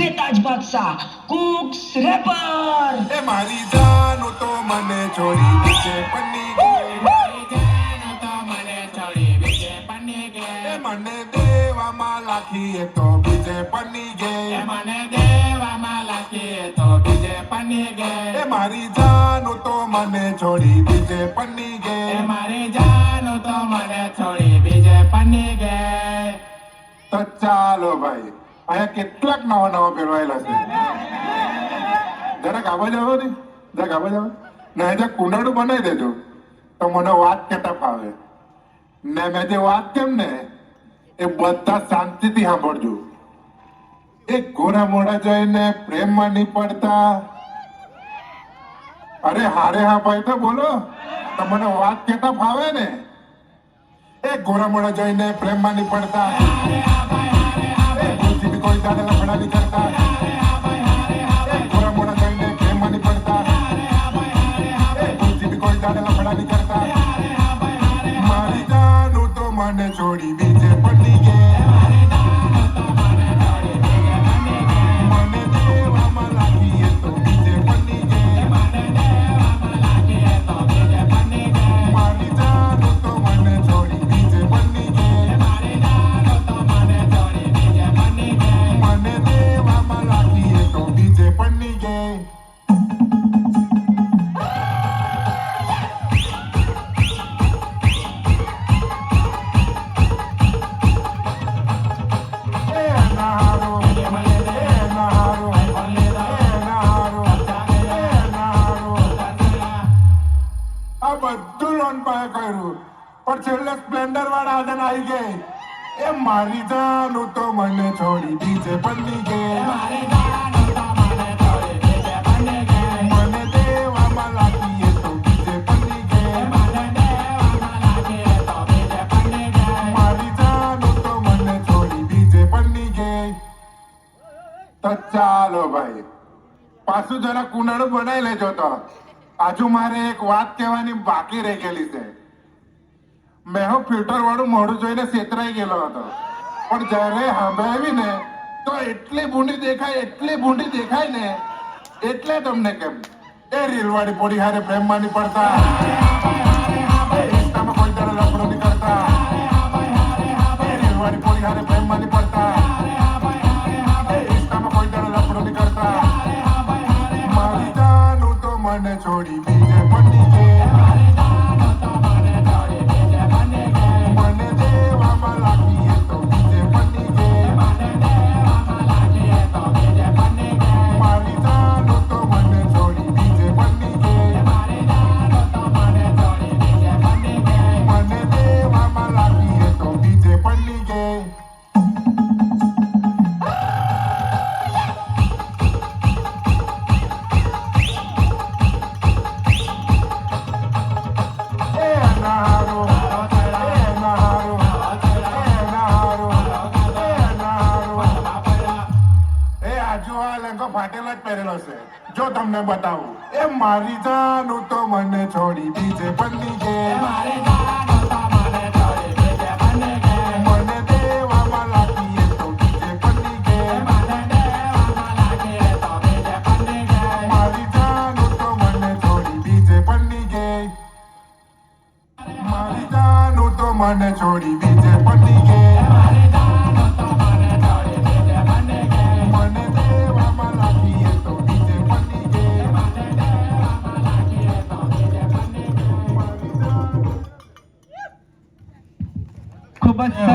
બેતાજ બાદશાહ cooks wrapper એ મારી જાનું તો મને છોડી બીજે પન્ની ગઈ મારી જાન તો મને છોડી બીજે પન્ની એ ગઈ મને દેવામાં લાખી એ તો બીજે પન્ની એ ગઈ મને દેવામાં લાગી તો બીજે પન્ની એ મારી જાનું તો મને છોડી બીજે પન્ની એ ગઈ મારી જાન તો મને છોડી બીજે પન્ની ગઈ તો ચાલો ભાઈ અહીંયા કેટલાક નવા નવા પહેરવાયેલા છે. જરાક આવાજ જાવ ને, જરાક આવાજ આવે ને અહીંયા કુંડાળું બનાવી દેજો, તો મને વાત કેતા ફાવે. ને મેં જે વાત કેમ ને, એ બધા શાંતિથી સાંભળજો. એ ઘોડા મોડા જઈને પ્રેમમાં નહીં પડતા. અરે હારે હા ભાઈ તો બોલો. તમને વાત કેતા ફાવે ને? એ ઘોડા મોડા જઈને પ્રેમમાં નહીં પડતા. બી કોઈ દાડે કરતા ઘોડા મોડા જોઈને પ્રેમમાં નહીં પડતા. એ કોઈ કરતા મારી તો મને છોડી બીજે પડી ગઈ બધું લોન પાસે કર્યું. પણ છેલ્લે સ્પ્લેન્ડર વાળા આદન આવી ગઈ. એ મારી જાનું તો મને છોડી બીજે પડી ગઈ. મારી તો ચાલો ભાઈ પાછું જરા કુંડાળું બનાવી લેજો તો. આજુ મારે એક વાત કહેવાની બાકી રહી ગયેલી છે. મેં હું ફિલ્ટર વાળું મોઢું જોઈને છેતરાઈ ગયેલો હતો. પણ જ્યારે સાંભળાવી ને તો એટલી ભૂંડી દેખાય, એટલી ભૂંડી દેખાય ને, એટલે તમને કેમ? એ રીલવાળી પોડી હારે પ્રેમમાં નહીં પડતા મને છોડી લેંગો ફાટેલો જ પહેરેલો છે. જો તમને બતાવું એ મારી જાનું તો મને છોડી બીજે મારી જાનું તો મને છોડી જાનું તો મને છોડી બીજે જાનું